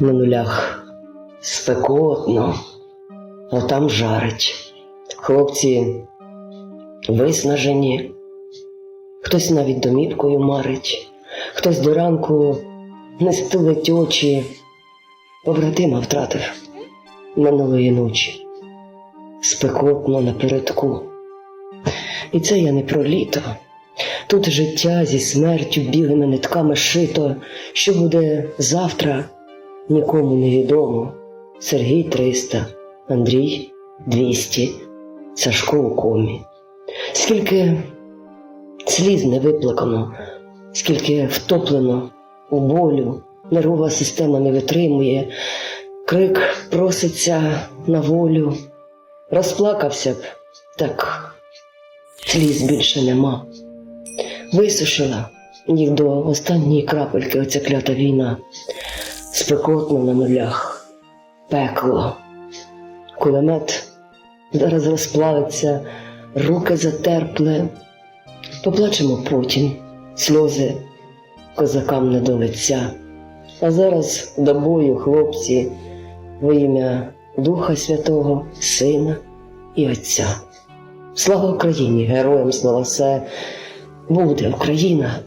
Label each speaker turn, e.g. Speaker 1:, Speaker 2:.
Speaker 1: на нулях спекотно, а там жарить. Хлопці виснажені, хтось навіть домівкою марить, хтось до ранку не стулить очі, побратима втратив минулої ночі. Спекотно напередку. І це я не про літо. Тут життя зі смертю білими нитками шито, що буде завтра, нікому не відомо. Сергій 300, Андрій 200, Сашко у комі. Скільки сліз не виплакано, скільки втоплено у болю, нервова система не витримує, крик проситься на волю. Розплакався б, так сліз більше нема. Висушила їх до останньої крапельки оця клята війна, спекотно на нулях, пекло. Кулемет зараз розплавиться, руки затерпли. Поплачемо потім, сльози козакам не до лиця. А зараз до бою, хлопці, во ім'я Духа Святого, Сина і Отця. Слава Україні! Героям слава все! Буде Україна!